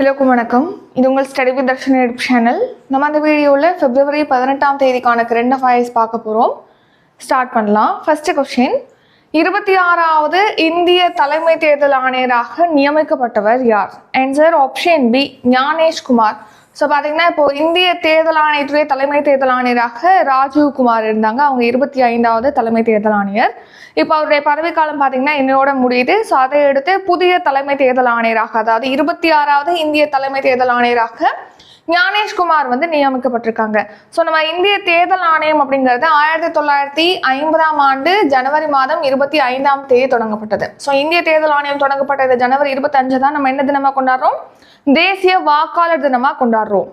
எல்லோருக்கும் வணக்கம். இது உங்கள் study with Darshan YouTube channel நம்ம அந்த வீடியோவில் பிப்ரவரி பதினெட்டாம் தேதிக்கான கரண்ட் அஃபேர்ஸ் பார்க்க போகிறோம் ஸ்டார்ட் பண்ணலாம். ஃபஸ்ட்டு கொஸ்டின் இருபத்தி ஆறாவது இந்திய தலைமை தேர்தல் ஆணையராக நியமிக்கப்பட்டவர் யார்? Answer option B Gyanesh Kumar so பார்த்தீங்கன்னா இப்போ இந்திய தேர்தல் ஆணையத்துறை தலைமை தேர்தல் ஆணையராக ராஜீவ் குமார் இருந்தாங்க. அவங்க இருபத்தி ஐந்தாவது தலைமை தேர்தல் ஆணையர். இப்போ அவருடைய பதவிக்காலம் பார்த்தீங்கன்னா என்னோட முடியுது. ஸோ அதை எடுத்து புதிய தலைமை தேர்தல் ஆணையராக அதாவது இருபத்தி ஆறாவது இந்திய தலைமை தேர்தல் ஆணையராக ஞானேஷ்குமார் வந்து நியமிக்கப்பட்டிருக்காங்க. ஸோ நம்ம இந்திய தேர்தல் ஆணையம் அப்படிங்கிறது ஆயிரத்தி தொள்ளாயிரத்தி ஐம்பதாம் ஆண்டு ஜனவரி மாதம் இருபத்தி ஐந்தாம் தேதி தொடங்கப்பட்டது. ஸோ இந்திய தேர்தல் ஆணையம் தொடங்கப்பட்டது ஜனவரி இருபத்தஞ்சு தான் நம்ம என்ன தினமாக கொண்டாடுறோம்? தேசிய வாக்காளர் தினமாக கொண்டாடுறோம்.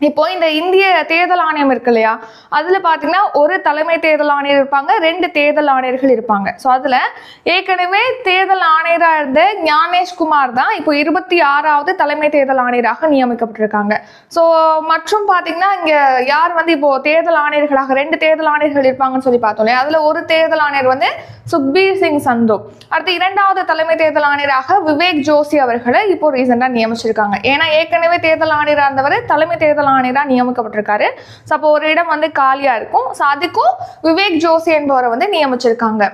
இப்போ இந்த இந்திய தேர்தல் ஆணையம் இருக்கு இல்லையா? அதுல பாத்தீங்கன்னா ஒரு தலைமை தேர்தல் ஆணையர் இருப்பாங்க ரெண்டு தேர்தல் ஆணையர்கள் இருப்பாங்க. ஸோ அதுல ஏற்கனவே தேர்தல் ஆணையரா இருந்த ஞானேஷ்குமார் தான் இப்போ இருபத்தி ஆறாவது தலைமை தேர்தல் ஆணையராக நியமிக்கப்பட்டிருக்காங்க. ஸோ மற்றும் பாத்தீங்கன்னா இங்க யார் வந்து இப்போ தேர்தல் ஆணையர்களாக ரெண்டு தேர்தல் ஆணையர்கள் இருப்பாங்கன்னு சொல்லி பார்த்தோம் இல்லையா? அதுல ஒரு தேர்தல் ஆணையர் வந்து சுக்பீர் சிங் சந்து. அடுத்து இரண்டாவது தலைமை தேர்தல் ஆணையராக விவேக் ஜோஷி அவர்களை இப்போ ரீசெண்டாக நியமிச்சிருக்காங்க. ஏன்னா ஏற்கனவே தேர்தல் ஆணையராக இருந்தவர் தலைமை தேர்தல் ஆணையராக நியமிக்கப்பட்டிருக்காரு. ஸோ அப்போ ஒரு இடம் வந்து காலியாக இருக்கும். ஸோ அதுக்கும் விவேக் ஜோஷி என்பவரை வந்து நியமிச்சிருக்காங்க.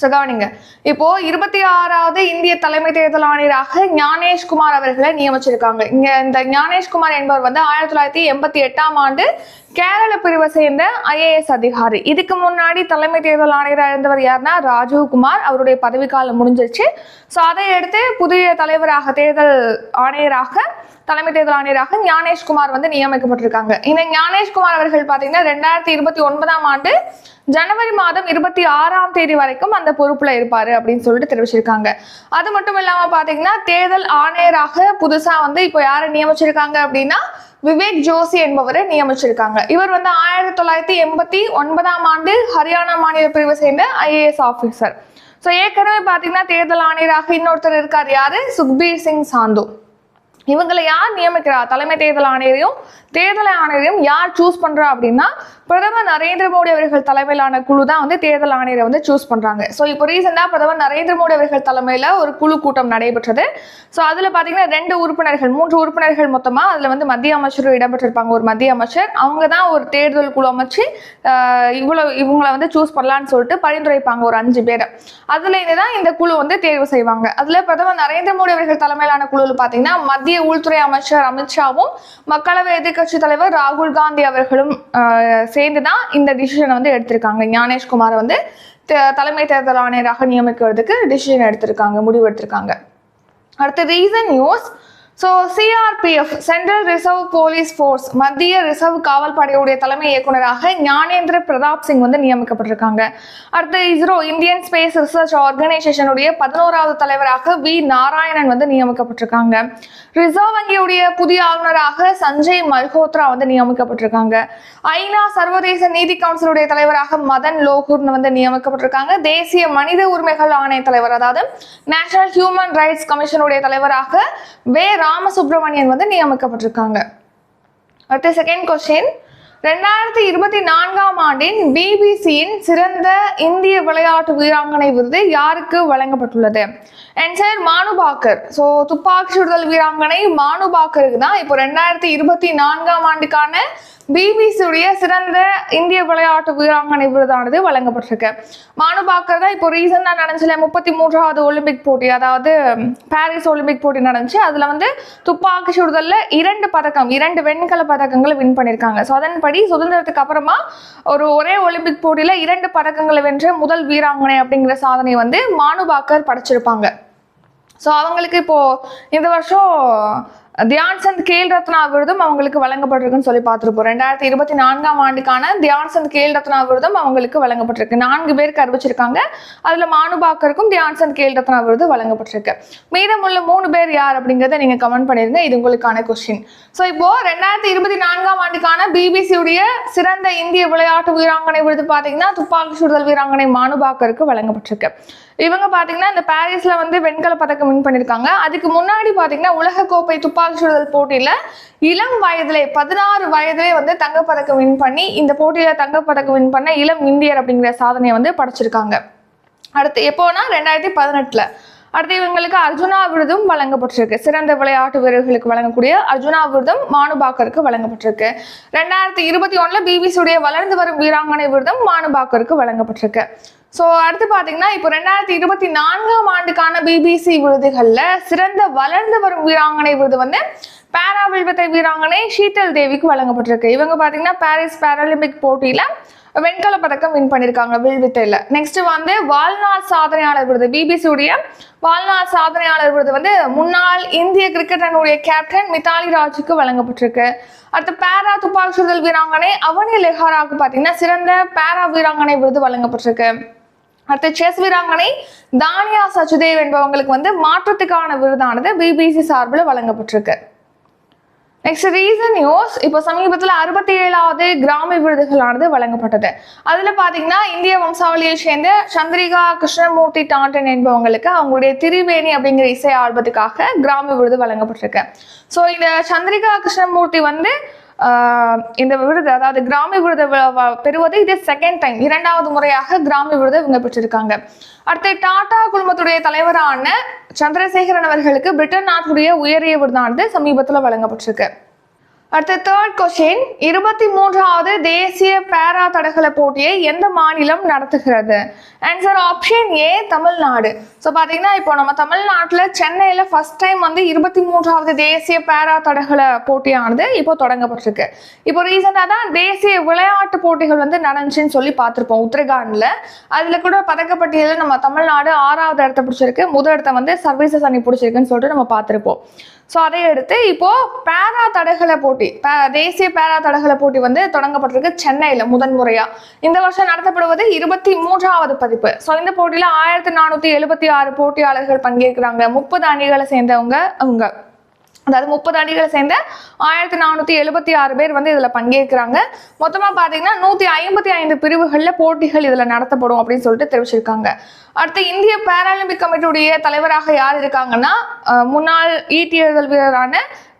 ஸோ கவனிங்க. இப்போ இருபத்தி ஆறாவது இந்திய தலைமை தேர்தல் ஆணையராக ஞானேஷ்குமார் அவர்களை நியமிச்சிருக்காங்க. இங்க இந்த ஞானேஷ்குமார் என்பவர் வந்து ஆயிரத்தி தொள்ளாயிரத்தி எண்பத்தி எட்டாம் ஆண்டு கேரள பிரிவை சேர்ந்த ஐஏஎஸ் அதிகாரி. இதுக்கு முன்னாடி தலைமை தேர்தல் ஆணையராக இருந்தவர் யாருன்னா ராஜீவ் குமார் அவருடைய பதவிக்காலம் முடிஞ்சிருச்சு. ஸோ அதை எடுத்து புதிய தலைவராக தேர்தல் ஆணையராக தலைமை தேர்தல் ஆணையராக ஞானேஷ் குமார் வந்து நியமிக்கப்பட்டிருக்காங்க. இந்த ஞானேஷ்குமார் அவர்கள் பார்த்தீங்கன்னா ரெண்டாயிரத்தி இருபத்தி ஒன்பதாம் ஆண்டு ஜனவரி மாதம் இருபத்தி ஆறாம் தேதி வரைக்கும் அந்த பொறுப்புல இருப்பாரு அப்படின்னு சொல்லிட்டு தெரிவிச்சிருக்காங்க. அது மட்டும் இல்லாம பாத்தீங்கன்னா தேர்தல் ஆணையராக புதுசா வந்து இப்போ யாரை நியமிச்சிருக்காங்க அப்படின்னா விவேக் ஜோஷி என்பவரை நியமிச்சிருக்காங்க. இவர் வந்து ஆயிரத்தி தொள்ளாயிரத்தி எண்பத்தி ஒன்பதாம் ஆண்டு ஹரியானா மாநில பிரிவை சேர்ந்த ஐஏஎஸ் ஆபீசர். ஸோ ஏற்கனவே பாத்தீங்கன்னா தேர்தல் ஆணையராக இன்னொருத்தர் இருக்கார் யாரு? சுக்பீர் சிங் சாந்து. இவங்களை யார் நியமிக்கிறா? தலைமை தேர்தல் ஆணையரையும் தேர்தல் ஆணையரையும் யார் சூஸ் பண்றா அப்படின்னா பிரதமர் நரேந்திர மோடி அவர்கள் தலைமையிலான குழு தான் வந்து தேர்தல் ஆணையரை வந்து சூஸ் பண்றாங்க. ஸோ இப்போ ரீசெண்டாக பிரதமர் நரேந்திர மோடி அவர்கள் தலைமையில் ஒரு குழு கூட்டம் நடைபெற்றது. ஸோ அதில் பார்த்தீங்கன்னா ரெண்டு உறுப்பினர்கள் மூன்று உறுப்பினர்கள் மொத்தமாக அதில் வந்து மத்திய அமைச்சரும் இடம்பெற்றிருப்பாங்க. ஒரு மத்திய அமைச்சர் அவங்க தான் ஒரு தேர்தல் குழு அமைச்சு இவ்வளோ இவங்களை வந்து சூஸ் பண்ணலான்னு சொல்லிட்டு பரிந்துரைப்பாங்க ஒரு அஞ்சு பேரை. அதுல இருந்து தான் இந்த குழு வந்து தேர்வு செய்வாங்க. அதுல பிரதமர் நரேந்திர மோடி அவர்கள் தலைமையிலான குழுவில் பார்த்தீங்கன்னா மத்திய உள்துறை அமைச்சர் அமித்ஷாவும் மக்களவை எதிர்க்கட்சி தலைவர் ராகுல் காந்தி அவர்களும் சேர்ந்து தான் இந்த டிசிஷனை வந்து எடுத்திருக்காங்க. ஞானேஷ்குமாரை வந்து தலைமை தேர்தல் ஆணையராக நியமிக்கிறதுக்கு டிசிஷன் எடுத்திருக்காங்க முடிவு எடுத்திருக்காங்க அடுத்து reason news so CRPF central reserve police force மத்திய ரிசர்வ் காவல் படையுடைய தலைமை இயக்குனராக ஞானேந்திர பிரதாப் சிங் வந்து நியமிக்கப்பட்டிருக்காங்க. அடுத்து இஸ்ரோ இந்தியன் ஸ்பேஸ் ரிசர்ச் ஆர்கனைசேஷனுடைய பதினோராவது தலைவராக வி நாராயணன் வந்து நியமிக்கப்பட்டிருக்காங்க. ரிசர்வ் வங்கியுடைய புதிய ஆளுநராக சஞ்சய் மல்ஹோத்ரா வந்து நியமிக்கப்பட்டிருக்காங்க. ஐநா சர்வதேச நீதி கவுன்சிலுடைய தலைவராக மதன் லோகூர்னு வந்து நியமிக்கப்பட்டிருக்காங்க. தேசிய மனித உரிமைகள் ஆணைய தலைவர் அதாவது நேஷனல் ஹியூமன் ரைட்ஸ் கமிஷனுடைய தலைவராக வே ராமசுப்ரமணியன் வந்து நியமிக்கப்பட்டிருக்காங்க. அடுத்த செகண்ட் கொஸ்டின் ரெண்டாயிரத்தி இருபத்தி நான்காம் ஆண்டின் பிபிசியின் சிறந்த இந்திய விளையாட்டு வீராங்கனை விருது யாருக்கு வழங்கப்பட்டுள்ளது? ஆன்சர் மானுபாக்கர் ஸோ துப்பாக்கி சுடுதல் வீராங்கனை மானுபாக்கருக்கு தான் இப்போ ரெண்டாயிரத்தி இருபத்தி நான்காம் ஆண்டுக்கான பிபிசியுடைய சிறந்த இந்திய விளையாட்டு வீராங்கனை விருதானது வழங்கப்பட்டிருக்கு. மானு பாக்கர் தான் இப்போ ரீசெண்டாக நடந்துச்சுல முப்பத்தி மூன்றாவது ஒலிம்பிக் போட்டி அதாவது பாரிஸ் ஒலிம்பிக் போட்டி நடந்துச்சு. அதில் வந்து துப்பாக்கி சுடுதலில் இரண்டு பதக்கம் இரண்டு வெண்கல பதக்கங்களை வின் பண்ணியிருக்காங்க ஸோ அதன்படி சுதந்திரத்துக்கு அப்புறமா ஒரு ஒரே ஒலிம்பிக் போட்டியில் இரண்டு பதக்கங்களை வென்ற முதல் வீராங்கனை அப்படிங்கிற சாதனை வந்து மானு பாக்கர் படைச்சிருப்பாங்க. ஸோ அவங்களுக்கு இப்போது இந்த வருஷம் தியான் சந்த் கேல் ரத்னா விருதும் அவங்களுக்கு வழங்கப்பட்டிருக்குன்னு சொல்லி பார்த்துருப்போம். ரெண்டாயிரத்தி இருபத்தி நான்காம் ஆண்டுக்கான தியான் சந்த் கேல் ரத்னா விருதும் அவங்களுக்கு வழங்கப்பட்டிருக்கு. நான்கு பேருக்கு அறிவிச்சிருக்காங்க அதில் மானுபாக்கருக்கும் தியான் சந்த் கேல் ரத்னா விருது வழங்கப்பட்டிருக்கு. மீதமுள்ள மூணு பேர் யார் அப்படிங்கிறத நீங்கள் கமெண்ட் பண்ணிருங்க. இது உங்களுக்கான கொஸ்டின் ஸோ இப்போ ரெண்டாயிரத்தி இருபத்தி நான்காம் ஆண்டுக்கான பிபிசியுடைய சிறந்த இந்திய விளையாட்டு வீராங்கனை விருது பார்த்தீங்கன்னா துப்பாக்கி சுடுதல் வீராங்கனை மானுபாக்கருக்கு வழங்கப்பட்டிருக்கு. இவங்க பார்த்தீங்கன்னா இந்த பாரிஸில் வந்து வெண்கல பதக்கம் வின் பண்ணியிருக்காங்க அதுக்கு முன்னாடி பார்த்தீங்கன்னா உலகக்கோப்பை துப்பாக்கி சுடுதல் போட்டியில இளம் வயதிலே பதினாறு வயதிலே வந்து தங்கப்பதக்கம் வின் பண்ணி இந்த போட்டியில தங்கப்பதக்கம் வின் பண்ண இளம் இந்தியர் அப்படிங்கிற சாதனையை வந்து படைச்சிருக்காங்க. அடுத்து எப்போனா ரெண்டாயிரத்தி பதினெட்டுல. அடுத்து இவங்களுக்கு அர்ஜுனா விருதும் வழங்கப்பட்டிருக்கு. சிறந்த விளையாட்டு வீரர்களுக்கு வழங்கக்கூடிய அர்ஜுனா விருதும் மானுபாக்கருக்கு வழங்கப்பட்டிருக்கு. ரெண்டாயிரத்தி இருபத்தி ஒண்ணுல பிபிசியுடைய வளர்ந்து வரும் வீராங்கனை விருதும் மானுபாக்கருக்கு வழங்கப்பட்டிருக்கு. ஸோ அடுத்து பார்த்தீங்கன்னா இப்போ ரெண்டாயிரத்தி இருபத்தி நான்காம் ஆண்டுக்கான பிபிசி விருதுகளில் சிறந்த வளர்ந்து வரும் வீராங்கனை விருது வந்து பேரா வில்வித்தை வீராங்கனை ஷீதல் தேவிக்கு வழங்கப்பட்டிருக்கு. இவங்க பார்த்தீங்கன்னா பாரிஸ் பேராலிம்பிக் போட்டியில் வெண்கல பதக்கம் வின் பண்ணியிருக்காங்க வில்வித்தையில். நெக்ஸ்ட் வந்து வாழ்நாள் சாதனையாளர் விருது பிபிசியுடைய வாழ்நாள் சாதனையாளர் விருது வந்து முன்னாள் இந்திய கிரிக்கெட் அணியுடைய கேப்டன் மித்தாலி ராஜுக்கு வழங்கப்பட்டிருக்கு. அடுத்து பேரா துப்பாக்கி சுடுதல் வீராங்கனை அவனி லெஹாராவுக்கு பார்த்தீங்கன்னா சிறந்த பேரா வீராங்கனை விருது வழங்கப்பட்டிருக்கு. அடுத்து செஸ் வீராங்கனை தானியா சச்சுதேவ் என்பவங்களுக்கு வந்து மாற்றத்துக்கான விருதானது பிபிசி சார்பில் வழங்கப்பட்டிருக்கு. நெக்ஸ்ட் ரீசன் நியூஸ் இப்போ சமீபத்தில் அறுபத்தி ஏழாவது கிராமி விருதுகளானது வழங்கப்பட்டது. அதில் பார்த்தீங்கன்னா இந்திய வம்சாவளியை சேர்ந்த சந்திரிகா கிருஷ்ணமூர்த்தி டாண்டன் என்பவங்களுக்கு அவங்களுடைய திரிவேணி அப்படிங்கிற இசை ஆல்பத்துக்காக கிராமி விருது வழங்கப்பட்டிருக்கு. ஸோ இந்த சந்திரிகா கிருஷ்ணமூர்த்தி வந்து இந்த விருது அதாவது கிராமி விருது பெறுவது இது செகண்ட் டைம் இரண்டாவது முறையாக கிராமி விருது இவங்க பெற்றிருக்காங்க. அடுத்து டாடா குழுமத்துடைய தலைவரான சந்திரசேகரன் அவர்களுக்கு பிரிட்டன் நாட்டுடைய உயரிய விருதானது சமீபத்தில் வழங்கப்பட்டிருக்கு. அடுத்த தேர்ட் கொஸ்டின் இருபத்தி மூன்றாவது தேசிய பேரா தடகள போட்டியை எந்த மாநிலம் நடத்துகிறது? Answer option A Tamil Nadu. So பார்த்தீங்கன்னா இப்போ நம்ம தமிழ்நாட்டில் சென்னையில் ஃபர்ஸ்ட் டைம் வந்து இருபத்தி மூன்றாவது தேசிய பேரா தடகள போட்டியானது இப்போ தொடங்கப்பட்டிருக்கு. இப்போ ரீசெண்டாக தான் தேசிய விளையாட்டு போட்டிகள் வந்து நடந்துச்சுன்னு சொல்லி பார்த்துருப்போம் உத்தரகாண்டில். அதில் கூட பதக்கப்பட்டியலில் நம்ம தமிழ்நாடு ஆறாவது இடத்த பிடிச்சிருக்கு முதல் இடத்த வந்து சர்வீசஸ் அணி பிடிச்சிருக்குன்னு சொல்லிட்டு நம்ம பார்த்துருப்போம். ஸோ அதை எடுத்து இப்போது பேரா தடகள போட்டி பே- தேசிய பேரா தடகள போட்டி வந்து தொடங்கப்பட்டிருக்கு சென்னையில் முதன்முறையாக இந்த வருஷம் நடத்தப்படுவது இருபத்தி மூன்றாவது பதிப்பு. ஸோ இந்த போட்டியில் ஆயிரத்தி நானூற்றி எழுபத்தி ஆறு போட்டியாளர்கள் பங்கேற்கிறாங்க. முப்பது அணிகளை சேர்ந்தவங்க அவங்க அதாவது முப்பது அணிகளை சேர்ந்த ஆயிரத்தி நானூற்றி எழுபத்தி ஆறு பேர் வந்து இதில் பங்கேற்கிறாங்க. மொத்தமாக பார்த்தீங்கன்னா நூற்றி ஐம்பத்தி ஐந்து பிரிவுகளில் போட்டிகள் இதில் நடத்தப்படும் அப்படின்னு சொல்லிட்டு தெரிவிச்சிருக்காங்க. அடுத்து இந்திய பாராலிம்பிக் கமிட்டியுடைய தலைவராக யார் இருக்காங்கன்னா முன்னாள் ஈட்டி வீரரான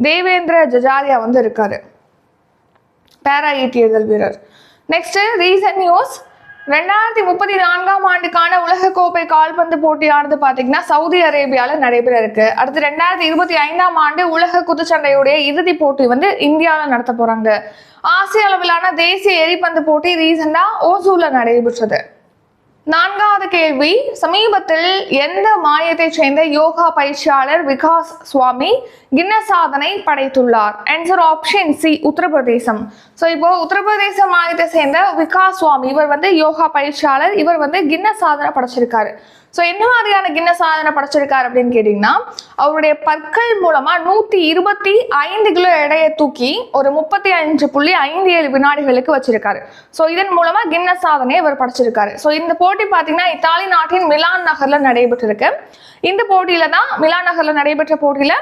தேவேந்திர ஜஜாரியா வந்து இருக்காரு. பேரா ஈட்டி வீரர். நெக்ஸ்ட் ரீசன்ட் நியூஸ் ரெண்டாயிரத்தி முப்பத்தி நான்காம் ஆண்டுக்கான உலகக்கோப்பை கால்பந்து போட்டியானது பார்த்தீங்கன்னா சவுதி அரேபியாவில் நடைபெற இருக்கு. அடுத்து ரெண்டாயிரத்தி இருபத்தி ஐந்தாம் ஆண்டு உலக குத்துச்சண்டையுடைய இறுதிப் போட்டி வந்து இந்தியாவில் நடத்த போறாங்க. ஆசிய அளவிலான தேசிய எரிபந்து போட்டி ரீசெண்டா ஓசூர்ல நடைபெற்றது. நான்காவது கேள்வி. சமீபத்தில் எந்த மாநிலத்தைச் சேர்ந்த யோகா பயிற்சியாளர் விகாஸ் சுவாமி கின்ன சாதனை படைத்துள்ளார்? Answer option C Uttar Pradesh. So இப்போ உத்தரப்பிரதேச மாநிலத்தை சேர்ந்த விகாஸ் சுவாமி இவர் வந்து யோகா பயிற்சியாளர் இவர் வந்து கின்ன சாதனை படைச்சிருக்காரு. ஸோ என்ன மாதிரியான கின்ன சாதனை படைச்சிருக்காரு அப்படின்னு கேட்டிங்கன்னா அவருடைய பற்கள் மூலமாக நூற்றி இருபத்தி ஐந்து கிலோ எடையை தூக்கி ஒரு முப்பத்தி அஞ்சு புள்ளி ஐந்து ஏழு வினாடிகளுக்கு வச்சிருக்காரு. ஸோ இதன் மூலமாக கின்னஸ் சாதனையை இவர் படைச்சிருக்காரு. ஸோ இந்த போட்டி பார்த்தீங்கன்னா இத்தாலி நாட்டின் மிலான் நகர்ல நடைபெற்றிருக்கு. இந்த போட்டியில தான் மிலான் நகர்ல நடைபெற்ற போட்டியில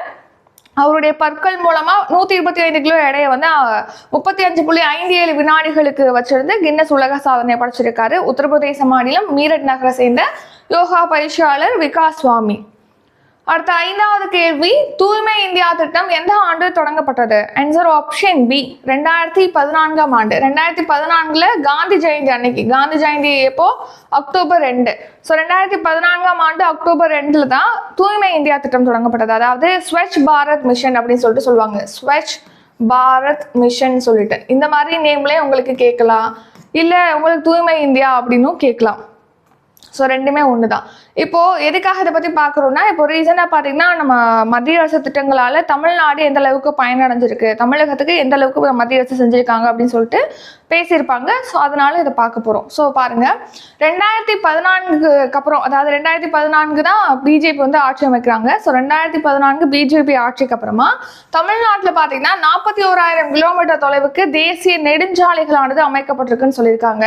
அவருடைய பற்கள் மூலமா நூத்தி இருபத்தி ஐந்து கிலோ எடையை வந்து முப்பத்தி அஞ்சு புள்ளி ஐந்து ஏழு வினாடிகளுக்கு வச்சிருந்து கின்னஸ் உலக சாதனை படைச்சிருக்காரு. உத்தரப்பிரதேச மாநிலம் மீரட் நகரை சேர்ந்த யோகா பயிற்சியாளர் விகாஸ் சுவாமி. அடுத்த ஐந்தாவது கேள்வி தூய்மை இந்தியா திட்டம் எந்த ஆண்டு தொடங்கப்பட்டது? ஆன்சர் ஆப்ஷன் பி ரெண்டாயிரத்தி பதினான்காம் ஆண்டு. ரெண்டாயிரத்தி பதினான்குல காந்தி ஜெயந்தி அன்னைக்கு. காந்தி ஜெயந்தி எப்போ? அக்டோபர் ரெண்டு. ஸோ ரெண்டாயிரத்தி பதினான்காம் ஆண்டு அக்டோபர் ரெண்டுல தான் தூய்மை இந்தியா திட்டம் தொடங்கப்பட்டது. அதாவது ஸ்வச் பாரத் மிஷன் அப்படின்னு சொல்லிட்டு சொல்லுவாங்க. ஸ்வச் பாரத் மிஷன் சொல்லிட்டு. இந்த மாதிரி நேம்லேயே உங்களுக்கு கேட்கலாம். இல்லை உங்களுக்கு தூய்மை இந்தியா அப்படின்னும் கேட்கலாம். ஸோ ரெண்டுமே ஒன்று தான் இப்போ எதுக்காக இதை பற்றி பார்க்குறோம்னா இப்போ ரீசெண்டாக பார்த்தீங்கன்னா நம்ம மத்திய அரசு திட்டங்களால் தமிழ்நாடு எந்த அளவுக்கு பயனடைஞ்சிருக்கு தமிழகத்துக்கு எந்த அளவுக்கு மத்திய அரசு செஞ்சுருக்காங்க அப்படின்னு சொல்லிட்டு பேசியிருப்பாங்க. ஸோ அதனால இதை பார்க்க போகிறோம் ஸோ பாருங்க. ரெண்டாயிரத்தி பதினான்குக்கு அப்புறம் அதாவது ரெண்டாயிரத்தி பதினான்கு தான் பிஜேபி வந்து ஆட்சி அமைக்கிறாங்க. ஸோ ரெண்டாயிரத்தி பதினான்கு பிஜேபி ஆட்சிக்கு அப்புறமா தமிழ்நாட்டில் பார்த்தீங்கன்னா நாற்பத்தி ஓராயிரம் கிலோமீட்டர் தொலைவுக்கு தேசிய நெடுஞ்சாலைகளானது அமைக்கப்பட்டிருக்குன்னு சொல்லியிருக்காங்க.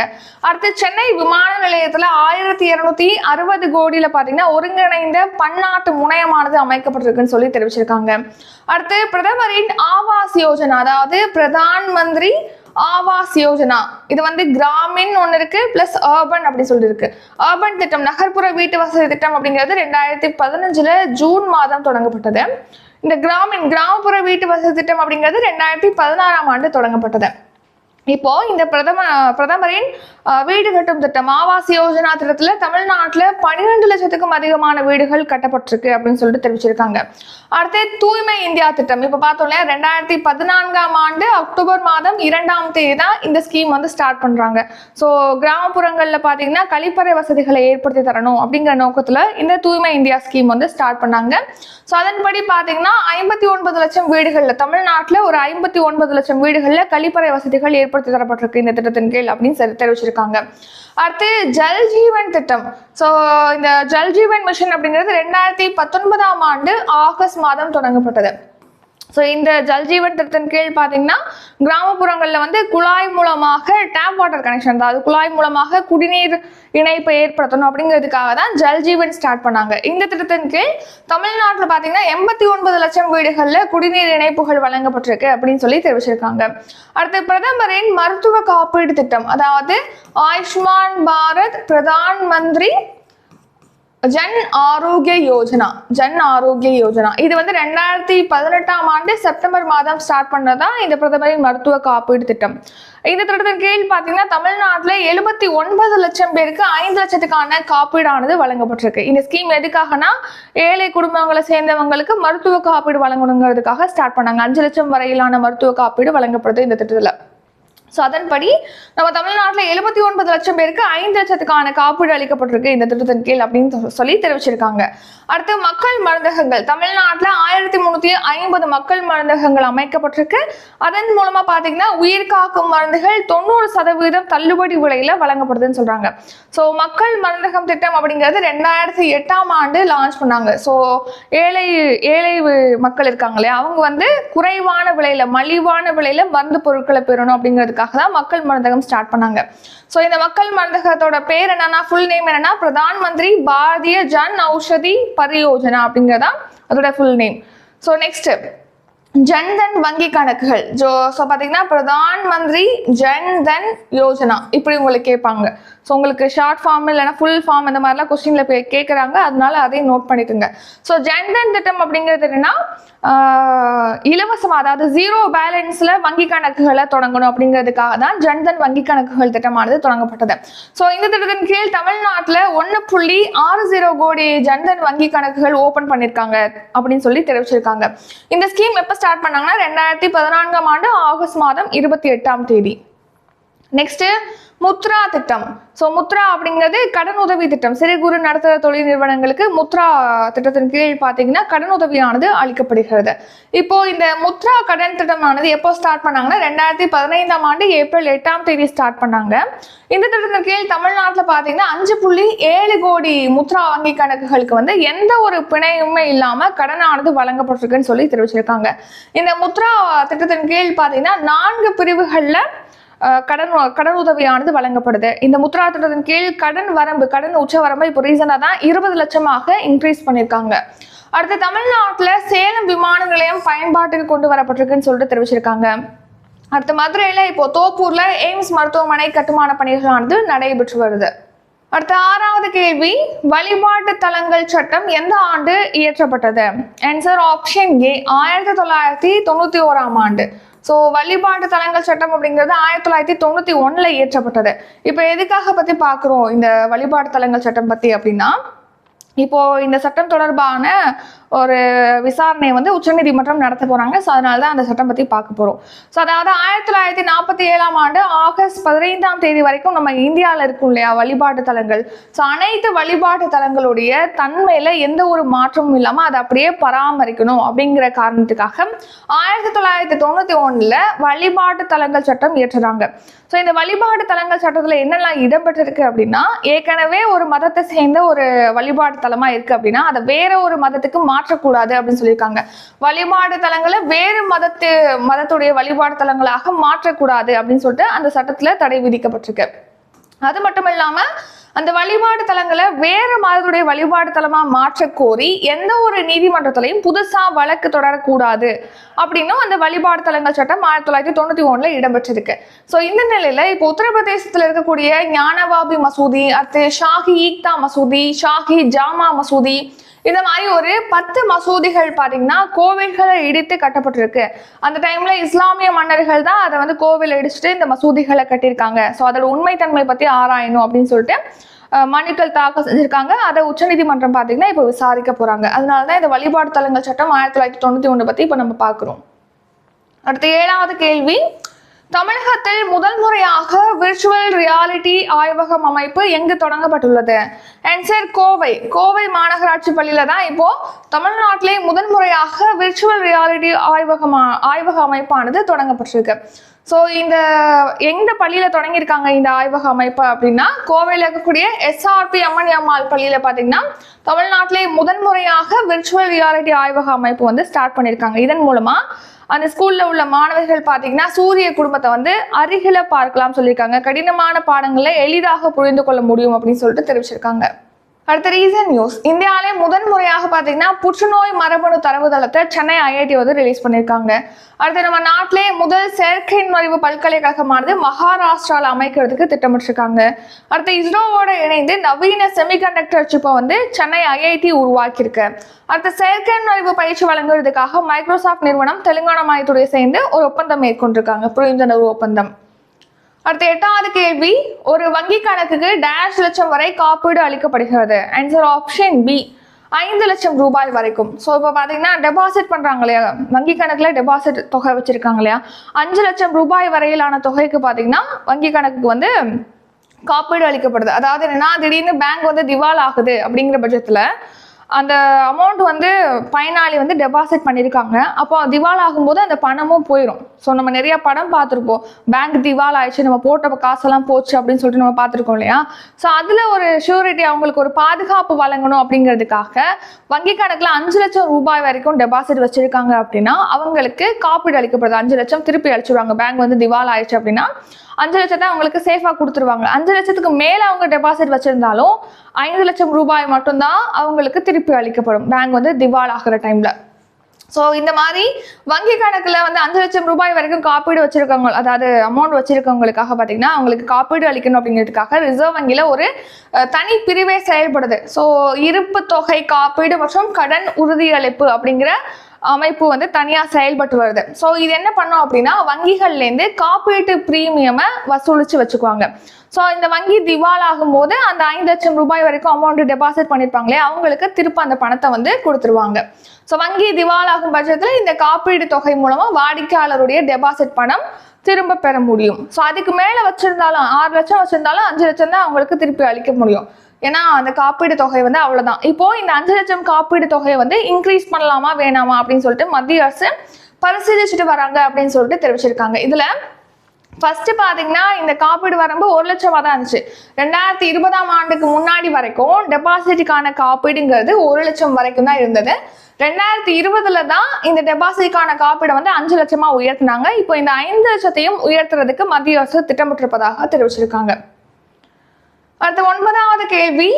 அடுத்து சென்னை விமான நிலையத்தில் ஆயிரத்தி இருநூத்தி அறுபது கோடியில் பார்த்தீங்கன்னா ஒருங்கிணைந்த பன்னாட்டு முனையமானது அமைக்கப்பட்டிருக்குன்னு சொல்லி தெரிவிச்சிருக்காங்க. அடுத்து பிரதமரின் ஆவாஸ் யோஜனா அதாவது பிரதான் மந்திரி ஆவாஸ் யோஜனா. இது வந்து கிராமின் ஒன்று இருக்கு பிளஸ் அர்பன் அப்படி சொல்லியிருக்கு. இருக்கு அர்பன் திட்டம் நகர்ப்புற வீட்டு வசதி திட்டம் அப்படிங்கிறது ரெண்டாயிரத்தி பதினஞ்சுல ஜூன் மாதம் தொடங்கப்பட்டது. இந்த கிராமின் கிராமப்புற வீட்டு வசதி திட்டம் அப்படிங்கிறது ரெண்டாயிரத்தி பதினாறாம் ஆண்டு தொடங்கப்பட்டது. இப்போ இந்த பிரதம பிரதமரின் வீடு கட்டும் திட்டம். ஆவாஸ் யோஜனா திட்டத்துல தமிழ்நாட்டுல பன்னிரெண்டு லட்சத்துக்கும் அதிகமான வீடுகள் கட்டப்பட்டிருக்கு அப்படின்னு சொல்லிட்டு தெரிவிச்சிருக்காங்க. அடுத்து தூய்மை இந்தியா திட்டம். இப்ப பார்த்தோம் இல்லையா ரெண்டாயிரத்தி பதினான்காம் ஆண்டு அக்டோபர் மாதம் இரண்டாம் தேதி தான் இந்த ஸ்கீம் வந்து ஸ்டார்ட் பண்றாங்க. ஸோ கிராமப்புறங்கள்ல பாத்தீங்கன்னா கழிப்பறை வசதிகளை ஏற்படுத்தி தரணும் அப்படிங்கிற நோக்கத்துல இந்த தூய்மை இந்தியா ஸ்கீம் வந்து ஸ்டார்ட் பண்ணாங்க. ஸோ அதன்படி பாத்தீங்கன்னா ஐம்பத்தி ஒன்பது லட்சம் வீடுகள்ல தமிழ்நாட்டுல ஒரு ஐம்பத்தி ஒன்பது லட்சம் வீடுகள்ல கழிப்பறை வசதிகள் ஏற்படுத்தி தரப்பட்டிருக்கு இந்த திட்டத்தின் கீழ் அப்படின்னு தெரிவிச்சிருக்காங்க. தெரிவிச்சிருக்காங்க அடுத்து ஜல் ஜீவன் திட்டம். ஸோ இந்த ஜல் ஜீவன் மிஷன் அப்படிங்கிறது ரெண்டாயிரத்தி பத்தொன்பதாம் ஆண்டு ஆகஸ்ட் மாதம் தொடங்கப்பட்டது. ஸோ இந்த ஜல்ஜீவன் திட்டத்தின் கீழ் பார்த்தீங்கன்னா கிராமப்புறங்களில் வந்து குழாய் மூலமாக டேப் வாட்டர் கனெக்ஷன் அதாவது குழாய் மூலமாக குடிநீர் இணைப்பை ஏற்படுத்தணும் அப்படிங்கிறதுக்காக தான் ஜல்ஜீவன் ஸ்டார்ட் பண்ணாங்க. இந்த திட்டத்தின் கீழ் தமிழ்நாட்டில் பார்த்தீங்கன்னா எண்பத்தி ஒன்பது லட்சம் வீடுகளில் குடிநீர் இணைப்புகள் வழங்கப்பட்டிருக்கு அப்படின்னு சொல்லி தெரிவிச்சிருக்காங்க. அடுத்து பிரதமரின் மருத்துவ காப்பீடு திட்டம். அதாவது ஆயுஷ்மான் பாரத் பிரதான் மந்திரி ஜன் ஆரோக்கிய யோஜனா ஜன் ஆரோக்கிய யோஜனா. இது வந்து ரெண்டாயிரத்தி பதினெட்டாம் ஆண்டு செப்டம்பர் மாதம் ஸ்டார்ட் பண்ணதா? இந்த பிரதமரின் மருத்துவ காப்பீடு திட்டம். இந்த திட்டத்தின் கீழ் பார்த்தீங்கன்னா தமிழ்நாட்டில் எழுபத்தி ஒன்பது லட்சம் பேருக்கு ஐந்து லட்சத்துக்கான காப்பீடானது வழங்கப்பட்டிருக்கு. இந்த ஸ்கீம் எதுக்காகனா? ஏழை குடும்பங்களை சேர்ந்தவங்களுக்கு மருத்துவ காப்பீடு வழங்கணுங்கிறதுக்காக ஸ்டார்ட் பண்ணாங்க. அஞ்சு லட்சம் வரையிலான மருத்துவ காப்பீடு வழங்கப்படுது இந்த திட்டத்தில். ஸோ அதன்படி நம்ம தமிழ்நாட்டில் எழுபத்தி ஒன்பது லட்சம் பேருக்கு ஐந்து லட்சத்துக்கான காப்பீடு அளிக்கப்பட்டிருக்கு இந்த திட்டத்தின் கீழ் அப்படின்னு சொல்லி தெரிவிச்சிருக்காங்க. அடுத்து மக்கள் மருந்தகங்கள். தமிழ்நாட்டில் ஆயிரத்தி முந்நூற்றி ஐம்பது மக்கள் மருந்தகங்கள் அமைக்கப்பட்டிருக்கு. அதன் மூலமாக பார்த்தீங்கன்னா உயிர் காக்கும் மருந்துகள் தொண்ணூறு சதவீதம் தள்ளுபடி விலையில் வழங்கப்படுதுன்னு சொல்கிறாங்க ஸோ மக்கள் மருந்தகம் திட்டம் அப்படிங்கிறது ரெண்டாயிரத்தி எட்டாம் ஆண்டு லான்ச் பண்ணாங்க. ஸோ ஏழை ஏழை மக்கள் இருக்காங்க இல்லையா? அவங்க வந்து குறைவான விலையில் மலிவான விலையில் மருந்து பொருட்களை பெறணும் அப்படிங்கிறதுக்காக தான் மக்கள் மருந்தகம் ஸ்டார்ட் பண்ணாங்க. ஸோ இந்த மக்கள் மருந்தகத்தோட பேர் என்னன்னா ஃபுல் நேம் என்னன்னா பிரதான் மந்திரி பாரதிய ஜன் ஔஷதி பரியோஜனா அப்படிங்கிறதா அதோட full name so next Jan Dhan வங்கி கணக்குகள். ஜோ ஸோ பார்த்தீங்கன்னா பிரதான் மந்திரி ஜன்தன் யோஜனா. இப்படி உங்களுக்கு கேட்பாங்க. ஸோ உங்களுக்கு ஷார்ட் ஃபார்ம் இல்லைன்னா ஃபுல் ஃபார்ம் இந்த மாதிரிலாம் கொஸ்டினில் கேட்குறாங்க அதனால அதையும் நோட் பண்ணிக்கோங்க. ஸோ ஜன்தன் திட்டம் அப்படிங்கிறது என்னன்னா இலவசமாக அதாவது ஜீரோ பேலன்ஸில் வங்கி கணக்குகளை தொடங்கணும் அப்படிங்கிறதுக்காக தான் ஜன்தன் வங்கி கணக்குகள் திட்டமானது தொடங்கப்பட்டது. ஸோ இந்த திட்டத்தின் கீழ் தமிழ்நாட்டில் ஒன்று புள்ளி ஆறு ஜீரோ கோடி ஜன்தன் வங்கி கணக்குகள் ஓப்பன் பண்ணியிருக்காங்க அப்படின்னு சொல்லி தெரிவிச்சிருக்காங்க. இந்த ஸ்கீம் எப்போ ஸ்டார்ட் பண்ணாங்கன்னா ரெண்டாயிரத்தி பதினான்காம் ஆண்டு ஆகஸ்ட் மாதம் இருபத்தி எட்டாம் தேதி. நெக்ஸ்ட்டு முத்ரா திட்டம். ஸோ முத்ரா அப்படிங்கிறது கடன் உதவி திட்டம். சிறு குறு நடத்துகிற தொழில் நிறுவனங்களுக்கு முத்ரா திட்டத்தின் கீழ் பார்த்தீங்கன்னா கடன் உதவியானது அளிக்கப்படுகிறது. இப்போ இந்த முத்ரா கடன் திட்டமானது எப்போ ஸ்டார்ட் பண்ணாங்கன்னா ரெண்டாயிரத்தி பதினைந்தாம் ஆண்டு ஏப்ரல் எட்டாம் தேதி ஸ்டார்ட் பண்ணாங்க. இந்த திட்டத்தின் கீழ் தமிழ்நாட்டில் பார்த்தீங்கன்னா அஞ்சு புள்ளி ஏழு கோடி முத்ரா வங்கி கணக்குகளுக்கு வந்து எந்த ஒரு பிணையுமே இல்லாமல் கடனானது வழங்கப்பட்டிருக்குன்னு சொல்லி தெரிவிச்சிருக்காங்க. இந்த முத்ரா திட்டத்தின் கீழ் பார்த்தீங்கன்னா நான்கு பிரிவுகளில் கடன் கடன் உதவியானது வழங்கப்படுது. இந்த முத்ரா திட்டத்தின் கீழ் கடன் வரம்பு கடன் உச்ச வரம்பு இப்போ ரீசனாக தான் இருபது லட்சமாக இன்க்ரீஸ் பண்ணியிருக்காங்க அடுத்து தமிழ்நாட்டில் சேலம் விமான நிலையம் பயன்பாட்டுக்கு கொண்டு வரப்பட்டிருக்குன்னு சொல்லிட்டு தெரிவிச்சிருக்காங்க. அடுத்து மதுரையில் இப்போ தோப்பூரில் எய்ம்ஸ் மருத்துவமனை கட்டுமான பணிகளானது நடைபெற்று வருது. அடுத்த ஆறாவது கேள்வி வழிபாட்டு தலங்கள் சட்டம் எந்த ஆண்டு இயற்றப்பட்டது? ஆன்சர் ஆப்ஷன் ஏ ஆயிரத்தி தொள்ளாயிரத்தி தொண்ணூத்தி ஓராம் ஆண்டு. ஸோ வழிபாட்டு தலங்கள் சட்டம் அப்படிங்கிறது ஆயிரத்தி தொள்ளாயிரத்தி தொண்ணூத்தி ஒண்ணுல இயற்றப்பட்டது. இப்போ எதுக்காக பத்தி பார்க்குறோம் இந்த வழிபாட்டு தலங்கள் சட்டம் பத்தி அப்படின்னா இப்போ இந்த சட்டம் தொடர்பான ஒரு விசாரணை வந்து உச்சநீதிமன்றம் நடத்த போறாங்க. ஸோ அதனால தான் அந்த சட்டம் பத்தி பார்க்க போறோம். ஸோ அதாவது ஆயிரத்தி தொள்ளாயிரத்தி நாற்பத்தி ஏழாம் ஆண்டு ஆகஸ்ட் பதினைந்தாம் தேதி வரைக்கும் நம்ம இந்தியாவில் இருக்கும் இல்லையா வழிபாட்டு தலங்கள்? ஸோ அனைத்து வழிபாட்டு தலங்களுடைய தன்மையில எந்த ஒரு மாற்றமும் இல்லாமல் அதை அப்படியே பராமரிக்கணும் அப்படிங்கிற காரணத்துக்காக ஆயிரத்தி தொள்ளாயிரத்தி தொண்ணூத்தி ஒன்றில் வழிபாட்டு தலங்கள் சட்டம் இயற்றுறாங்க. ஸோ இந்த வழிபாட்டு தலங்கள் சட்டத்தில் என்னெல்லாம் இடம்பெற்றிருக்கு அப்படின்னா ஏற்கனவே ஒரு மதத்தை சேர்ந்த ஒரு வழிபாட்டு தலமா இருக்கு அப்படின்னா அதை வேற ஒரு மதத்துக்கு மாற்றக்கூடாது அப்படின்னு சொல்லியிருக்காங்க. வழிபாடு தலங்களை வேறு மதத்து மதத்துடைய வழிபாடு தலங்களாக மாற்றக்கூடாது அப்படின்னு சொல்லிட்டு அந்த சட்டத்துல தடை விதிக்கப்பட்டிருக்கு. அது மட்டும் இல்லாம அந்த வழிபாடு தலங்களை வேற மதத்துடைய வழிபாடு தலமா மாற்ற கோரி எந்த ஒரு நீதிமன்றத்திலையும் புதுசா வழக்கு தொடரக்கூடாது அப்படின்னும் அந்த வழிபாடு தலங்கள் சட்டம் ஆயிரத்தி தொள்ளாயிரத்தி தொண்ணூத்தி ஒண்ணுல இடம்பெற்றிருக்கு. ஸோ இந்த நிலையில இப்போ உத்தரப்பிரதேசத்துல இருக்கக்கூடிய ஞானவாபி மசூதி அடுத்து ஷாஹி ஈக்தா மசூதி ஷாஹி ஜாமா மசூதி இந்த மாதிரி ஒரு பத்து மசூதிகள் பார்த்தீங்கன்னா கோவில்களை இடித்து கட்டப்பட்டிருக்கு. அந்த டைம்ல இஸ்லாமிய மன்னர்கள் தான் அதை வந்து கோவில் இடிச்சுட்டு இந்த மசூதிகளை கட்டியிருக்காங்க. ஸோ அதோட உண்மைத்தன்மை பத்தி ஆராயணும் அப்படின்னு சொல்லிட்டு மனுக்கள் தாக்கல் செஞ்சிருக்காங்க. அதை உச்சநீதிமன்றம் பார்த்தீங்கன்னா இப்போ விசாரிக்க போறாங்க. அதனால தான் இந்த வழிபாடு தலங்கள் சட்டம் ஆயிரத்தி தொள்ளாயிரத்தி தொண்ணூத்தி ஒன்று பத்தி இப்போ நம்ம பார்க்குறோம். அடுத்த ஏழாவது கேள்வி. தமிழகத்தில் முதல் முறையாக விர்ச்சுவல் ரியாலிட்டி ஆய்வகம் அமைப்பு எங்கு தொடங்கப்பட்டுள்ளது? என்சர் கோவை கோவை மாநகராட்சி பள்ளியில தான் இப்போ தமிழ்நாட்டிலே முதன் முறையாக விர்ச்சுவல் ரியாலிட்டி ஆய்வகம் ஆய்வக அமைப்பானது தொடங்கப்பட்டிருக்கு. ஸோ இந்த எந்த பள்ளியில் தொடங்கியிருக்காங்க இந்த ஆய்வக அமைப்பு அப்படின்னா கோவையில் இருக்கக்கூடிய எஸ்ஆர்பி அம்மன் அம்மாள் பள்ளியில் பார்த்தீங்கன்னா தமிழ்நாட்டிலே முதன்முறையாக விர்ச்சுவல் ரியாலிட்டி ஆய்வக அமைப்பு வந்து ஸ்டார்ட் பண்ணியிருக்காங்க. இதன் மூலமாக அந்த ஸ்கூலில் உள்ள மாணவர்கள் பார்த்தீங்கன்னா சூரிய குடும்பத்தை வந்து அருகில பார்க்கலாம் சொல்லியிருக்காங்க. கடினமான பாடங்களை எளிதாக புரிந்து கொள்ள முடியும் அப்படின்னு சொல்லிட்டு தெரிவிச்சிருக்காங்க. அடுத்த ரீசன் நியூஸ் இந்தியாவிலே முதன் முறையாக பார்த்தீங்கன்னா புற்றுநோய் மரபணு தரவுதளத்தை சென்னை ஐஐடி வந்து ரிலீஸ் பண்ணியிருக்காங்க. அடுத்து நம்ம நாட்டிலே முதல் செயற்கை நுழைவு பல்கலைக்கழகமானது மகாராஷ்டிராவில் அமைக்கிறதுக்கு திட்டமிட்டிருக்காங்க. அடுத்து இஸ்ரோவோட இணைந்து நவீன செமிகண்டக்டர் சிப்பை வந்து சென்னை ஐஐடி உருவாக்கியிருக்கு. அடுத்து செயற்கை நுழைவு பயிற்சி வழங்குவதற்காக மைக்ரோசாஃப்ட் நிறுவனம் தெலுங்கானா மாயத்துடைய சேர்ந்து ஒரு ஒப்பந்தம் மேற்கொண்டிருக்காங்க. புரிந்துணர்வு ஒப்பந்தம்? அடுத்த எட்டாவது கேள்வி ஒரு வங்கி கணக்குக்கு டேஷ் லட்சம் வரை காப்பீடு அளிக்கப்படுகிறது. ஆன்சர் ஆப்ஷன் பி ஐந்து லட்சம் ரூபாய் வரைக்கும். ஸோ இப்போ பார்த்தீங்கன்னா டெபாசிட் பண்ணுறாங்க இல்லையா? வங்கி கணக்கில் டெபாசிட் தொகை வச்சுருக்காங்க இல்லையா? அஞ்சு லட்சம் ரூபாய் வரையிலான தொகைக்கு பார்த்தீங்கன்னா வங்கி கணக்குக்கு வந்து காப்பீடு அளிக்கப்படுது. அதாவது என்னன்னா திடீர்னு பேங்க் வந்து திவால் ஆகுது அப்படிங்கிற பட்சத்தில் அந்த அமௌண்ட் வந்து பயனாளி வந்து டெபாசிட் பண்ணியிருக்காங்க அப்போ திவால் ஆகும்போது அந்த பணமும் போயிடும் ஸோ நம்ம நிறைய படம் பார்த்துருப்போம். பேங்க் திவால் ஆயிடுச்சு நம்ம போட்ட காசெல்லாம் போச்சு அப்படின்னு சொல்லிட்டு நம்ம பார்த்துருக்கோம் இல்லையா? ஸோ அதில் ஒரு ஷூரிட்டி அவங்களுக்கு ஒரு பாதுகாப்பு வழங்கணும் அப்படிங்கிறதுக்காக வங்கி கணக்கில் அஞ்சு லட்சம் ரூபாய் வரைக்கும் டெபாசிட் வச்சுருக்காங்க அப்படின்னா அவங்களுக்கு காப்பீடு அளிக்கப்படுது. அஞ்சு லட்சம் திருப்பி அழிச்சிருவாங்க பேங்க் வந்து திவால் ஆயிடுச்சு அப்படின்னா அஞ்சு லட்சத்தை அவங்களுக்கு சேஃபாக கொடுத்துருவாங்க. அஞ்சு லட்சத்துக்கு மேலே அவங்க டெபாசிட் வச்சுருந்தாலும் ஐந்து லட்சம் ரூபாய் மட்டும்தான் அவங்களுக்கு திருப்பி அளிக்கப்படும். பேங்க் வந்து திவால் ஆகிற டைம்ல ஸோ இந்த மாதிரி வங்கி கணக்கில் வந்து அஞ்சு லட்சம் ரூபாய் வரைக்கும் காப்பீடு வச்சிருக்கவங்க அதாவது அமௌண்ட் வச்சிருக்கவங்களுக்காக பார்த்தீங்கன்னா அவங்களுக்கு காப்பீடு அளிக்கணும் அப்படிங்கிறதுக்காக ரிசர்வ் வங்கியில் ஒரு தனி பிரிவே செயல்படுது. ஸோ இருப்பு தொகை காப்பீடு மற்றும் கடன் உறுதியளிப்பு அப்படிங்கிற அமைப்பு வந்து தனியாக செயல்பட்டு வருது. ஸோ இது என்ன பண்ணோம் அப்படின்னா வங்கிகள்லேருந்து காப்பீட்டு ப்ரீமியமை வசூலித்து வச்சுக்குவாங்க. ஸோ இந்த வங்கி திவால் ஆகும்போது அந்த ஐந்து லட்சம் ரூபாய் வரைக்கும் அமௌண்ட் டெபாசிட் பண்ணியிருப்பாங்களே அவங்களுக்கு திருப்ப அந்த பணத்தை வந்து கொடுத்துருவாங்க. ஸோ வங்கி திவால் ஆகும் பட்சத்தில் இந்த காப்பீடு தொகை மூலமாக வாடிக்கையாளருடைய டெபாசிட் பணம் திரும்ப பெற முடியும். ஸோ அதுக்கு மேலே வச்சிருந்தாலும் ஆறு லட்சம் வச்சிருந்தாலும் அஞ்சு லட்சம் தான் அவங்களுக்கு திருப்பி அளிக்க முடியும். ஏன்னா அந்த காப்பீடு தொகை வந்து அவ்வளவுதான். இப்போ இந்த அஞ்சு லட்சம் காப்பீடு தொகையை வந்து இன்க்ரீஸ் பண்ணலாமா வேணாமா அப்படின்னு சொல்லிட்டு மத்திய அரசு பரிசீலிச்சுட்டு வராங்க அப்படின்னு சொல்லிட்டு தெரிவிச்சிருக்காங்க. இதுல ஃபர்ஸ்ட் பாத்தீங்கன்னா இந்த காப்பீடு வரம்பு ஒரு லட்சமா தான் இருந்துச்சு. ரெண்டாயிரத்தி இருபதாம் ஆண்டுக்கு முன்னாடி வரைக்கும் டெபாசிட்டுக்கான காப்பீடுங்கிறது ஒரு லட்சம் வரைக்கும் தான் இருந்தது. ரெண்டாயிரத்தி இருபதுல தான் இந்த டெபாசிட்டுக்கான காப்பீடை வந்து அஞ்சு லட்சமா உயர்த்தினாங்க. இப்போ இந்த ஐந்து லட்சத்தையும் உயர்த்துறதுக்கு மத்திய அரசு திட்டமிட்டிருப்பதாக தெரிவிச்சிருக்காங்க. அடுத்த ஒன்பதாவது கேள்வி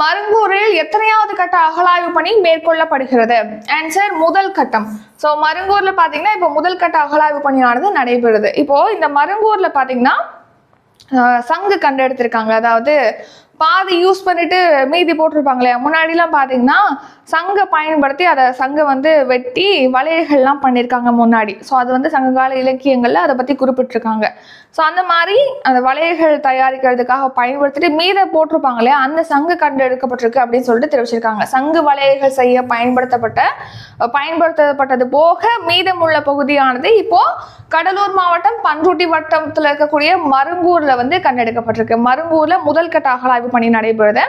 மருங்கூரில் எத்தனையாவது கட்ட அகழாய்வு பணி மேற்கொள்ளப்படுகிறது? ஆன்சர் முதல் கட்டம். ஸோ மருங்கூர்ல பாத்தீங்கன்னா இப்போ முதல் கட்ட அகழாய்வு பணியானது நடைபெறுது. இப்போ இந்த மருங்கூர்ல பாத்தீங்கன்னா சங்கு கண்டெடுத்திருக்காங்க அதாவது பாதி யூஸ் பண்ணிட்டு மீதி போட்டிருப்பாங்க இல்லையா முன்னாடிலாம் பார்த்தீங்கன்னா சங்கை பயன்படுத்தி அதை சங்கை வந்து வெட்டி வளையல்கள்லாம் பண்ணியிருக்காங்க முன்னாடி. ஸோ அது வந்து சங்ககால இலக்கியங்களில் அதை பற்றி குறிப்பிட்டிருக்காங்க. ஸோ அந்த மாதிரி அந்த வளையல்கள் தயாரிக்கிறதுக்காக பயன்படுத்திட்டு மீத போட்டிருப்பாங்க இல்லையா? அந்த சங்கு கண்டு எடுக்கப்பட்டிருக்கு அப்படின்னு சொல்லிட்டு தெரிவிச்சிருக்காங்க. சங்கு வளையல்கள் செய்ய பயன்படுத்தப்பட்ட பயன்படுத்தப்பட்டது போக மீதமுள்ள பகுதியானது இப்போ கடலூர் மாவட்டம் பன்ருட்டி வட்டத்தில் இருக்கக்கூடிய மருங்கூர்ல வந்து கண்டெடுக்கப்பட்டிருக்கு. மருங்கூர்ல முதல் கட்ட அகலாய்வு பணி நடைபெறுது.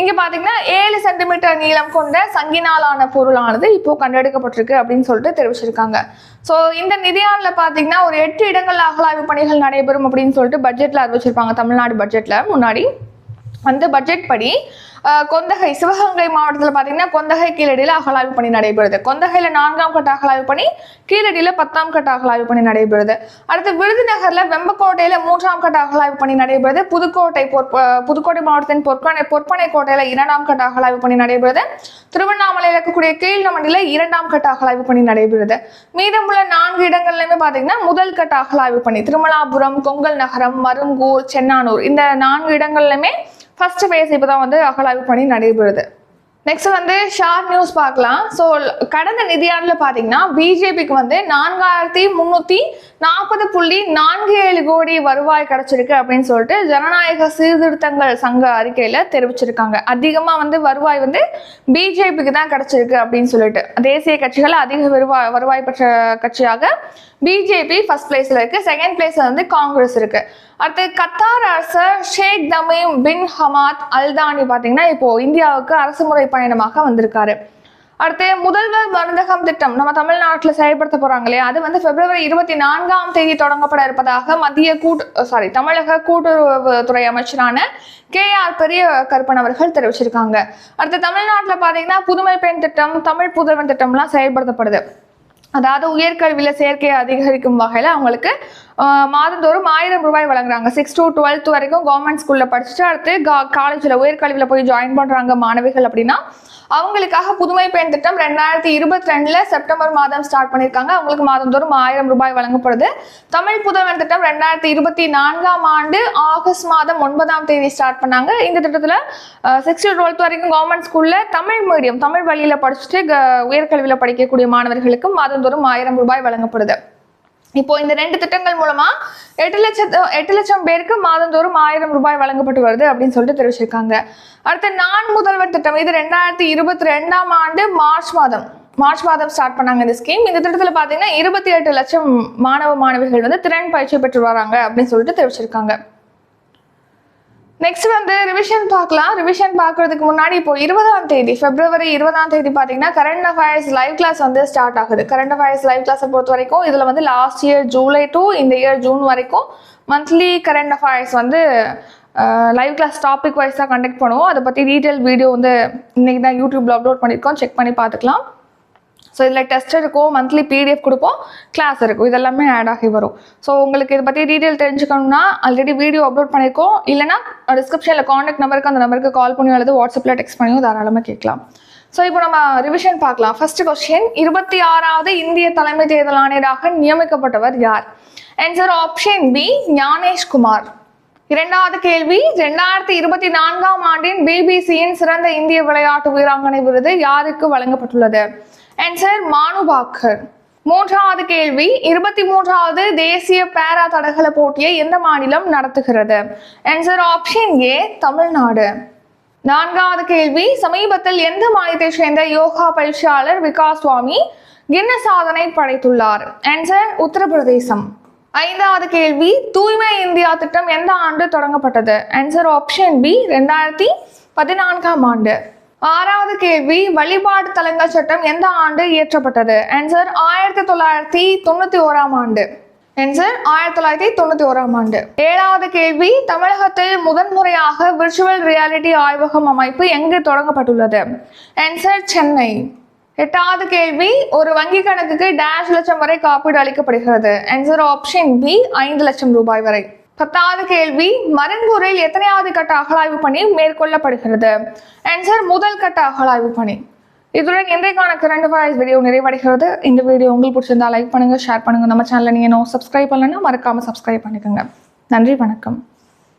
இங்க பாத்தீங்கன்னா ஏழு சென்டிமீட்டர் நீளம் கொண்ட சங்கினாலான பொருளானது இப்போ கண்டெடுக்கப்பட்டிருக்கு அப்படின்னு சொல்லிட்டு தெரிவிச்சிருக்காங்க. ஸோ இந்த நிதியானில் பாத்தீங்கன்னா ஒரு எட்டு இடங்கள் அகழாய்வு பணிகள் நடைபெறும் அப்படின்னு சொல்லிட்டு பட்ஜெட்ல அறிவிச்சிருப்பாங்க தமிழ்நாடு பட்ஜெட்ல முன்னாடி. அந்த பட்ஜெட் படி கொந்தகை சிவகங்கை மாவட்டத்தில் பார்த்தீங்கன்னா கொந்தகை கீழடியில் அகலாய்வு பணி நடைபெறுது. கொந்தகையில் நான்காம் கட்ட அகலாய்வு பணி கீழடியில் பத்தாம் கட்ட அகழாய்வு பணி நடைபெறுது. அடுத்து விருதுநகரில் வெம்பக்கோட்டையில் மூன்றாம் கட்ட அகலாய்வு பணி நடைபெறுது. புதுக்கோட்டை பொற்- புதுக்கோட்டை மாவட்டத்தின் பொற்கனை பொற்பனை கோட்டையில் இரண்டாம் கட்ட அகலாய்வு பணி நடைபெறுது. திருவண்ணாமலையில் இருக்கக்கூடிய கீழ்நமண்டியில் இரண்டாம் கட்ட அகலாய்வு பணி நடைபெறுது. மீதமுள்ள நான்கு இடங்கள்லையுமே பார்த்தீங்கன்னா முதல் கட்ட அகலாய்வு பணி. திருமலாபுரம் கொங்கல் நகரம் மருங்கூர் சென்னானூர். இந்த நான்கு இடங்கள்லையுமே ஃபர்ஸ்ட் ஃபேஸ் இப்போ தான் வந்து அகலாய்வு பணி நடைபெறுது. நெக்ஸ்ட் வந்து ஷார்ட் நியூஸ் பார்க்கலாம். ஸோ கடந்த நிதியாண்டில் பார்த்தீங்கன்னா பிஜேபிக்கு வந்து நான்காயிரத்தி முந்நூற்றி நாற்பது புள்ளி நான்கு ஏழு கோடி வருவாய் கிடச்சிருக்கு அப்படின்னு சொல்லிட்டு ஜனநாயக சீர்திருத்தங்கள் சங்க அறிக்கையில் தெரிவிச்சிருக்காங்க. அதிகமாக வந்து வருவாய் வந்து பிஜேபிக்கு தான் கிடச்சிருக்கு அப்படின்னு சொல்லிட்டு. தேசிய கட்சிகள் அதிக வருவாய் வருவாய் பெற்ற கட்சியாக பிஜேபி ஃபர்ஸ்ட் பிளேஸில் இருக்குது செகண்ட் பிளேஸில் வந்து காங்கிரஸ் இருக்குது அடுத்து கத்தார் அரசர் Sheikh Tamim bin Hamad Al Thani பார்த்தீங்கன்னா இப்போ இந்தியாவுக்கு அரசு முறை பயணமாக வந்திருக்காரு. அடுத்து முதல்வர் மருந்தகம் திட்டம் நம்ம தமிழ்நாட்டில் செயல்படுத்த போறாங்க இல்லையா? அது வந்து பிப்ரவரி இருபத்தி நான்காம் தேதி தொடங்கப்பட இருப்பதாக மத்திய கூட்டு சாரி தமிழக கூட்டுறவுத்துறை அமைச்சரான கே ஆர் பெரிய கருப்பன் அவர்கள் தெரிவிச்சிருக்காங்க. அடுத்து தமிழ்நாட்டில் பார்த்தீங்கன்னா புதுமை பெண் திட்டம் தமிழ் புதல்வன் திட்டம்லாம் செயல்படுத்தப்படுது. அதாவது உயர்கல்வியில் சேர்க்கையை அதிகரிக்கும் வகையில் அவங்களுக்கு மாதந்தோறும் ஆயிரம் ரூபாய் வழங்குறாங்க. சிக்ஸ் டு டுவெல்த் வரைக்கும் கவர்மெண்ட் ஸ்கூலில் படிச்சுட்டு அடுத்து காலேஜில் உயர்கல்வியில் போய் ஜாயின் பண்ணுறாங்க மாணவிகள் அப்படின்னா அவங்களுக்காக புதுமை பெண் திட்டம் ரெண்டாயிரத்தி இருபத்தி ரெண்டில் செப்டம்பர் மாதம் ஸ்டார்ட் பண்ணியிருக்காங்க. அவங்களுக்கு மாதந்தோறும் ஆயிரம் ரூபாய் வழங்கப்படுது. தமிழ் புதல்வன் திட்டம் ரெண்டாயிரத்தி இருபத்தி நான்காம் ஆண்டு ஆகஸ்ட் மாதம் ஒன்பதாம் தேதி ஸ்டார்ட் பண்ணாங்க. இந்த திட்டத்தில் சிக்ஸ்த் டுவெல்த் வரைக்கும் கவர்மெண்ட் ஸ்கூலில் தமிழ் மீடியம் தமிழ் வழியில் படிச்சுட்டு உயர்கல்வியில் படிக்கக்கூடிய மாணவர்களுக்கு மாதந்தோறும் ஆயிரம் ரூபாய் வழங்கப்படுது. இப்போ இந்த ரெண்டு திட்டங்கள் மூலமா எட்டு லட்சத்து எட்டு லட்சம் பேருக்கு மாதந்தோறும் ஆயிரம் ரூபாய் வழங்கப்பட்டு வருது அப்படின்னு சொல்லிட்டு தெரிவிச்சிருக்காங்க. அடுத்த நான் முதல்வர் திட்டம். இது ரெண்டாயிரத்தி இருபத்தி ரெண்டாம் ஆண்டு மார்ச் மாதம். மார்ச் மாதம் ஸ்டார்ட் பண்ணாங்க இந்த ஸ்கீம் இந்த திட்டத்தில் பார்த்தீங்கன்னா இருபத்தி எட்டு லட்சம் மாணவ மாணவிகள் வந்து திறன் பயிற்சி பெற்று வராங்க அப்படின்னு சொல்லிட்டு தெரிவிச்சிருக்காங்க. நெக்ஸ்ட் வந்து ரிவிஷன் பார்க்கலாம். ரிவிஷன் பார்க்கறதுக்கு முன்னாடி இப்போ இருபதாம் தேதி பிப்ரவரி இருபதாம் தேதி பார்த்தீங்கன்னா கரண்ட் அஃபேர்ஸ் லைவ் கிளாஸ் வந்து ஸ்டார்ட் ஆகுது. கரண்ட் அஃபேர்ஸ் லைவ் கிளாஸை பொறுத்த வரைக்கும் இதில் வந்து லாஸ்ட் இயர் ஜூலை டு இந்த இயர் ஜூன் வரைக்கும் மந்த்லி கரண்ட் அஃபேர்ஸ் வந்து லைவ் கிளாஸ் டாபிக் வைஸ் தான் கண்டக்ட் பண்ணுவோம். அதை பற்றி டீட்டெயில் வீடியோ வந்து இன்றைக்கி தான் யூடியூப்பில் அப்லோட் பண்ணியிருக்கோம். செக் பண்ணி பார்த்துக்கலாம். ஸோ இதில் டெஸ்ட் இருக்கும் மந்த்லி பிடிஎஃப் கொடுப்போம் கிளாஸ் இருக்கும். இதெல்லாமே ஆட் ஆகி வரும். ஸோ உங்களுக்கு இதை பற்றி டீட்டெயில் தெரிஞ்சுக்கணும்னா ஆல்ரெடி வீடியோ அப்லோட் பண்ணியிருக்கோம் இல்லைனா டிஸ்கிரிப்ஷனில் காண்டாக்ட் நம்பருக்கு அந்த நம்பருக்கு கால் பண்ணி அல்லது வாட்ஸ்அப்பில் டெக்ஸ்ட் பண்ணியும் தாராளமாக கேட்கலாம். ஸோ இப்போ நம்ம ரிவிஷன் பார்க்கலாம். ஃபர்ஸ்ட் கொஸ்டின் இருபத்தி ஆறாவது இந்திய தலைமை தேர்தல் ஆணையராக நியமிக்கப்பட்டவர் யார்? Answer option B Gyanesh Kumar. இரண்டாவது கேள்வி ரெண்டாயிரத்தி இருபத்தி நான்காம் ஆண்டின் பிபிசியின் சிறந்த இந்திய விளையாட்டு வீராங்கனை விருது யாருக்கு வழங்கப்பட்டுள்ளது? ஆன்சர் மானுபாக்கர் மூன்றாவது கேள்வி இருபத்தி மூன்றாவது தேசிய பேரா தடகள போட்டியை எந்த மாநிலம் நடத்துகிறது? Answer option A Tamil Nadu. நான்காவது கேள்வி சமீபத்தில் எந்த மாநிலத்தை சேர்ந்த யோகா பயிற்சியாளர் விகாஸ் சுவாமி கின்ன சாதனை படைத்துள்ளார்? ஆன்சர் உத்தரப்பிரதேசம். ஐந்தாவது கேள்வி தூய்மை இந்தியா திட்டம் எந்த ஆண்டு தொடங்கப்பட்டது? ஆன்சர் ஆப்ஷன் பி ரெண்டாயிரத்தி பதினான்காம் ஆண்டு. ஆறாவது கேள்வி வழிபாடு தலங்கள் சட்டம் எந்த ஆண்டு இயற்றப்பட்டது? ஆன்சர் ஆயிரத்தி தொள்ளாயிரத்தி தொண்ணூத்தி ஓராம் ஆண்டு. ஆன்சர் ஆயிரத்தி தொள்ளாயிரத்தி தொண்ணூத்தி ஓராம் ஆண்டு. ஏழாவது கேள்வி தமிழகத்தில் முதன்முறையாக விர்ச்சுவல் ரியாலிட்டி ஆய்வகம் அமைப்பு எங்கு தொடங்கப்பட்டுள்ளது? ஆன்சர் சென்னை. எட்டாவது கேள்வி ஒரு வங்கி கணக்குக்கு டேஷ் லட்சம் வரை காப்பீடு அளிக்கப்படுகிறது. ஆன்சர் ஆப்ஷன் பி ஐந்து லட்சம் ரூபாய் வரை. பத்தாவது கேள்வி மருங்கூரில் எத்தனையாவது கட்ட அகழாய்வு பணி மேற்கொள்ளப்படுகிறது? ஆன்சர் முதல் கட்ட அகழாய்வு பணி. இதுடன் இன்றைக்கான கரண்ட் வாய்ஸ் வீடியோ நிறைவடைகிறது. இந்த வீடியோ உங்களுக்கு பிடிச்சிருந்தா லைக் பண்ணுங்கள் ஷேர் பண்ணுங்கள் நம்ம சேனலில் நீங்கள் இன்னும் சப்ஸ்கிரைப் பண்ணலன்னா மறக்காமல் சப்ஸ்கிரைப் பண்ணிக்கோங்க. நன்றி வணக்கம்.